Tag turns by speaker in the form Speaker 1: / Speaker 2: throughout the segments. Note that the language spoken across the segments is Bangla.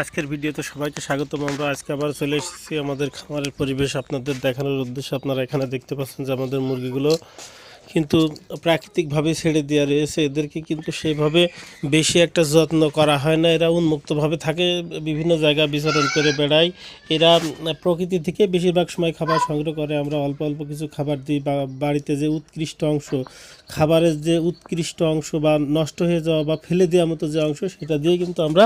Speaker 1: আজকের ভিডিওতে সবাইকে স্বাগতম। আমরা আজকে আবার চলে এসেছি আমাদের খামারের পরিবেশ আপনাদের দেখানোর উদ্দেশ্যে। আপনারা এখানে দেখতে পাচ্ছেন যে আমাদের মুরগিগুলো কিন্তু প্রাকৃতিকভাবে ছেড়ে দেওয়া রয়েছে এদেরকে কিন্তু সেইভাবে বেশি একটা যত্ন করা হয় না। এরা উন্মুক্তভাবে থাকে, বিভিন্ন জায়গা বিচরণ করে বেড়ায়। এরা প্রকৃতি থেকে বেশিরভাগ সময় খাবার সংগ্রহ করে। আমরা অল্প অল্প কিছু খাবার দিই। বা বাড়িতে যে উৎকৃষ্ট অংশ, খাবারের যে উৎকৃষ্ট অংশ বা নষ্ট হয়ে যাওয়া বা ফেলে দেওয়ার মতো যে অংশ, সেটা দিয়ে কিন্তু আমরা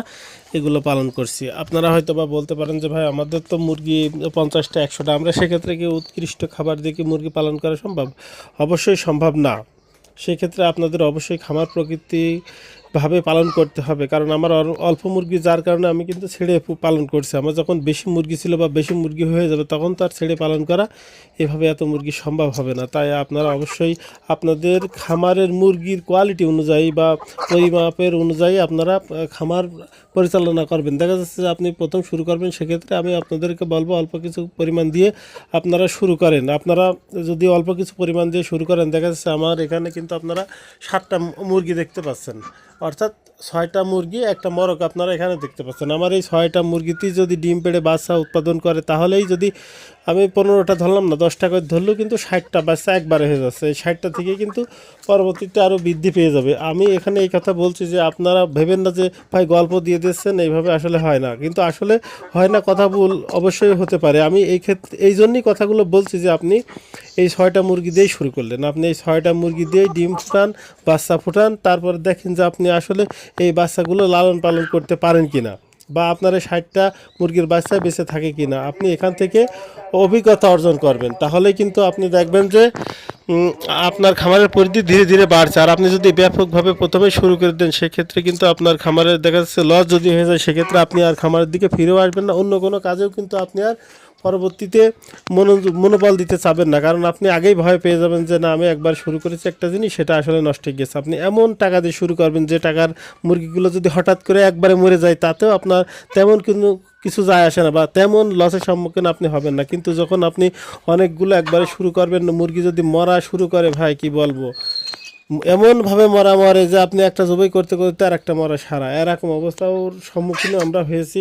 Speaker 1: এগুলো পালন করছি। আপনারা হয়তো বা বলতে পারেন যে, ভাই, আমাদের তো মুরগি পঞ্চাশটা, একশোটা। আমরা সেক্ষেত্রে কি উৎকৃষ্ট খাবার দিয়ে কি মুরগি পালন করা সম্ভব? অবশ্যই সম্ভব না। সেক্ষেত্রে আপনাদের অবশ্যই খামার প্রকৃতি ভাবে পালন করতে হবে। কারণ আমার অল্প মুরগি, যার কারণে আমি কিন্তু ছেড়ে পালন করছি। আমার যখন বেশি মুরগি ছিল বা বেশি মুরগি হয়ে যাবে, তখন তার ছেড়ে পালন করা এভাবে এত মুরগি সম্ভব হবে না। তাই আপনারা অবশ্যই আপনাদের খামারের মুরগির কোয়ালিটি অনুযায়ী বা পরিমাপের অনুযায়ী আপনারা খামার পরিচালনা করবেন। দেখা যাচ্ছে যে আপনি প্রথম শুরু করবেন, সেক্ষেত্রে আমি আপনাদেরকে বলব, অল্প কিছু পরিমাণ দিয়ে আপনারা শুরু করেন। আপনারা যদি অল্প কিছু পরিমাণ দিয়ে শুরু করেন, দেখা যাচ্ছে আমার এখানে কিন্তু আপনারা সাতটা মুরগি দেখতে পাচ্ছেন। অর্থাৎ ছয়টা মুরগি, একটা মরক আপনারা এখানে দেখতে পাচ্ছেন। আমার এই ছয়টা মুরগিতেই যদি ডিম পেড়ে বাচ্চা উৎপাদন করে, তাহলেই যদি আমি পনেরোটা ধরলাম না, দশটা করে ধরলেও কিন্তু ষাটটা বাচ্চা একবারে হয়ে যাচ্ছে। এই ষাটটা থেকে কিন্তু পরবর্তীতে আরও বৃদ্ধি পেয়ে যাবে। আমি এখানে এই কথা বলছি যে আপনারা ভেবেন না যে, ভাই, গল্প দিয়ে দিচ্ছেন এইভাবে আসলে হয় না। কিন্তু আসলে হয় না, কথা ভুল অবশ্যই হতে পারে। আমি এই ক্ষেত্রে এই জন্যই কথাগুলো বলছি যে আপনি এই ছয়টা মুরগি দিয়েই শুরু করলেন। আপনি এই ছয়টা মুরগি দিয়েই ডিম ফুটান, বাচ্চা ফুটান, তারপর দেখেন যে আপনি আসলে এই বাচ্চাগুলো লালন পালন করতে পারেন কিনা? বা আপনার ষাটটা মুরগির বাচ্চা বেঁচে থাকে কিনা? আপনি এখান থেকে অভিজ্ঞতা অর্জন করবেন। তাহলে কিন্তু আপনি দেখবেন যে আপনার খামারের পরিধি ধীরে ধীরে বাড়ছে। আর আপনি যদি ব্যাপকভাবে প্রথমে শুরু করে দেন, সেক্ষেত্রে কিন্তু আপনার খামারের দেখা যাচ্ছে লস যদি হয়ে যায়, সেক্ষেত্রে আপনি আর খামারের দিকে ফিরেও আসবেন না। অন্য কোনো কাজেও কিন্তু আপনি আর পরবর্তীতে মনোবল দিতে চাবেন না। কারণ আপনি আগেই ভয় পেয়ে যাবেন যে, না, আমি একবার শুরু করেছি একটা জিনিস, সেটা আসলে নষ্ট হয়ে গেছে। আপনি এমন টাকা দিয়ে শুরু করবেন যে, টাকার মুরগিগুলো যদি হঠাৎ করে একবারে মরে যায়, তাতেও আপনার তেমন কিন্তু কিছু যায় আসে না বা তেমন লসের সম্মুখীন আপনি হবেন না। কিন্তু যখন আপনি অনেকগুলো একবারে শুরু করবেন, মুরগি যদি মরা শুরু করে, ভাই, কি বলব? এমনভাবে মরা মরে যে, আপনি একটা জবাই করতে করতে আর একটা মরা সারা। এরকম অবস্থার সম্মুখীন আমরা হয়েছি।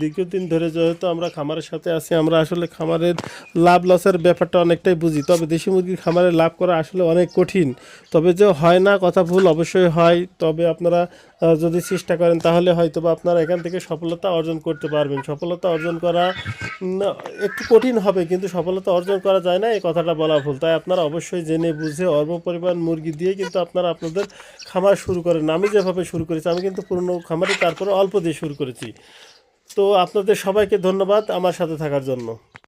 Speaker 1: দীর্ঘদিন ধরে যেহেতু আমরা খামারের সাথে আছি, আমরা আসলে খামারের লাভ লসের ব্যাপারটা অনেকটাই বুঝি। তবে দেশি মুরগির খামারে লাভ করা আসলে অনেক কঠিন। তবে যে হয় না, কথা ভুল অবশ্যই হয়। তবে আপনারা যদি চেষ্টা করেন, তাহলে হয়তো বা আপনারা এখান থেকে সফলতা অর্জন করতে পারবেন। সফলতা অর্জন করা একটু কঠিন হবে, কিন্তু সফলতা অর্জন করা যায় না, এই কথাটা বলা ভুল। তাই আপনারা অবশ্যই জেনে বুঝে অল্প পরিমাণ মুরগি দিয়ে কিন্তু আপনারা আপনাদের খামার শুরু করেন। আমি যেভাবে শুরু করেছি, আমি কিন্তু পুরনো খামারে তারপরে অল্প দিয়ে শুরু করেছি। তো আপনাদের সবাইকে ধন্যবাদ আমার সাথে থাকার জন্য।